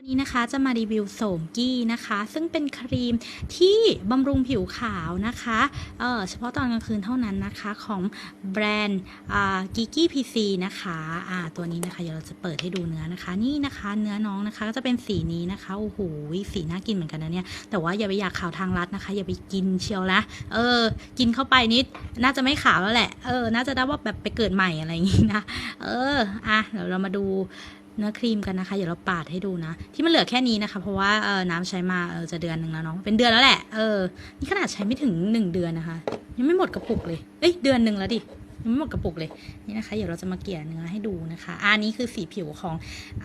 วันนี้นะคะจะมารีวิวโสมกี้นะคะ ซึ่งเป็นครีมที่บำรุงผิวขาวนะคะเออเฉพาะตอนกลางคืนเท่านั้นนะคะของแบรนด์กิกกี้พีซีนะคะอ่าตัวนี้นะคะเดี๋ยวเราจะเปิดให้ดูเนื้อนะคะ นี่นะคะเนื้อน้องนะคะก็จะเป็นสีนี้นะคะโอ้โหสีน่ากินเหมือนกันนะเนี่ยแต่ว่าอย่าไปอยากขาวทางรัดนะคะ อย่าไปกินเชียวนะเออ กินเข้าไปนิดน่าจะไม่ขาวแล้วแหละเออน่าจะได้ว่าแบบไปเกิดใหม่อะไรอย่างงี้นะเอออะเดี๋ยวเรามาดู เนื้อครีมกันนะคะ เดี๋ยวเราปาดให้ดูนะ ที่มันเหลือแค่นี้นะคะ เพราะว่าเออน้ำใช้มาเออจะเดือนหนึ่งแล้วเนาะ เป็นเดือนแล้วแหละ เออ นี่ขนาดใช้ไม่ถึงหนึ่งเดือนนะคะ ยังไม่หมดกระปุกเลย เอ้ย เดือนหนึ่งแล้วดิ ยังไม่หมดกระปุกเลย นี่นะคะ เดี๋ยวเราจะมาเกลี่ยเนื้อให้ดูนะคะ อันนี้คือสีผิวของ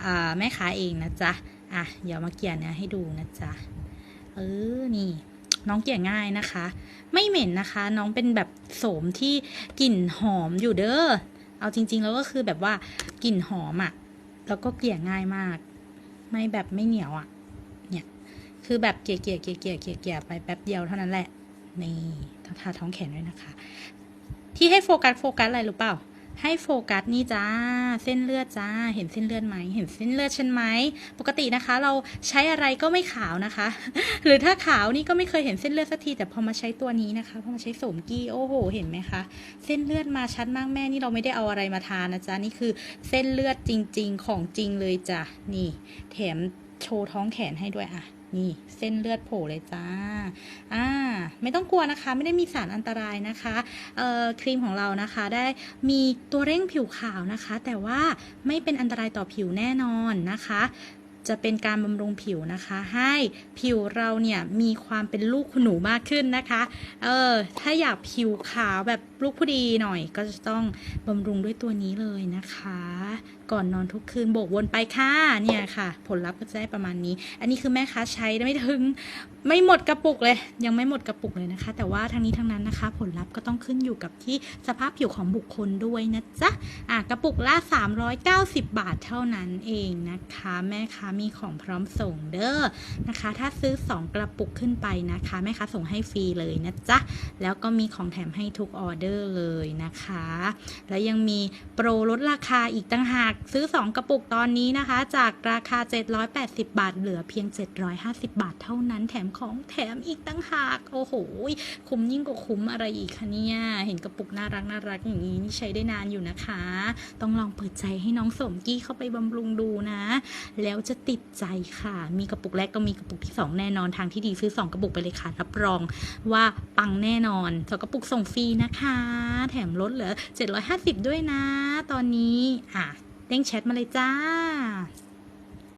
อแม่ค้าเองนะจ๊ะ อะ เดี๋ยวมาเกลี่ยเนื้อให้ดูนะจ๊ะ เออ นี่น้องเกลี่ยง่ายนะคะ ไม่เหม็นนะคะ น้องเป็นแบบโสมที่กลิ่นหอมอยู่เด้อ เอาจริง ๆ แล้วก็คือแบบว่ากลิ่นหอมอะ่ะ แล้วก็เกลี่ยง่ายมาก ไม่แบบไม่เหนียวอะ่ะ เนี่ย คือแบบเกลี่ยเกลี่ยเกลี่ยเกลี่ยเกลี่ยเกลี่ยไปแป๊บเดียวเท่านั้นแหละ นี่ทาท้องแขนด้วยนะคะ ที่ให้โฟกัสโฟกัสอะไรรู้เปล่า ให้โฟกัสนี่จ้า เส้นเลือดจ้า เห็นเส้นเลือดไหม เห็นเส้นเลือดฉันไหม ปกตินะคะ เราใช้อะไรก็ไม่ขาวนะคะ หรือถ้าขาวนี่ก็ไม่เคยเห็นเส้นเลือดสักที แต่พอมาใช้ตัวนี้นะคะ พอมาใช้โสมกี้ โอ้โห เห็นไหมคะ เส้นเลือดมาชัดมากแม่ นี่เราไม่ได้เอาอะไรมาทานนะจ๊ะ นี่คือเส้นเลือดจริง ๆ ของจริงเลยจ้ะ นี่ แถม โชว์ท้องแขนให้ด้วยอะ นี่เส้นเลือดโผล่เลยจ้า อ่า ไม่ต้องกลัวนะคะ ไม่ได้มีสารอันตรายนะคะ เอ่อ ครีมของเรานะคะ ได้มีตัวเร่งผิวขาวนะคะ แต่ว่าไม่เป็นอันตรายต่อผิวแน่นอนนะคะ จะเป็นการบำรุงผิวนะคะ ให้ผิวเราเนี่ยมีความเป็นลูกคุณหนูมากขึ้นนะคะ เออ ถ้าอยากผิวขาวแบบลูกผู้ดีหน่อย ก็จะต้องบำรุงด้วยตัวนี้เลยนะคะ ก่อนนอนทุกคืนโบกวนไปค่ะ เนี่ยค่ะ ผลลัพธ์ก็จะได้ประมาณนี้ อันนี้คือแม่ค้าใช้ได้ไม่ถึง ไม่หมดกระปุกเลย ยังไม่หมดกระปุกเลยนะคะ แต่ว่าทั้งนี้ทั้งนั้นนะคะ ผลลัพธ์ก็ต้องขึ้นอยู่กับที่สภาพผิวของบุคคลด้วยนะจ๊ะ อะกระปุกละ390 บาทเท่านั้นเองนะคะ แม่ค้ามีของพร้อมส่งเด้อนะคะ ถ้าซื้อ 2 กระปุกขึ้นไปนะคะแม่ค้าส่งให้ฟรีเลยนะจ๊ะ แล้วก็มีของแถมให้ทุกออเดอร์เลยนะคะ แล้วยังมีโปรลดราคาอีกตั้งหากซื้อ 2 กระปุกตอนนี้นะคะ จากราคา 780 บาท เหลือเพียง 750 บาทเท่านั้นแถมของแถมอีกตั้งหาก โอ้โหคุ้มยิ่งกว่าคุ้มอะไรอีกคะเนี่ยเห็นกระปุกน่ารักน่ารักอย่างนี้ใช้ได้นานอยู่นะคะ ต้องลองเปิดใจให้น้องสมกี้เข้าไปบำรุงดูนะ แล้วจะติดใจค่ะ มีกระปุกแรกก็มีกระปุกที่ 2 แน่นอนทางที่ดีซื้อ 2 กระปุกไปเลยค่ะ รับรองว่าปังแน่นอนสองกระปุกส่งฟรีนะคะ แถมลดเหลือ 750 ด้วยนะ ตอนนี้ อะเด้งแชทมาเลยจ้า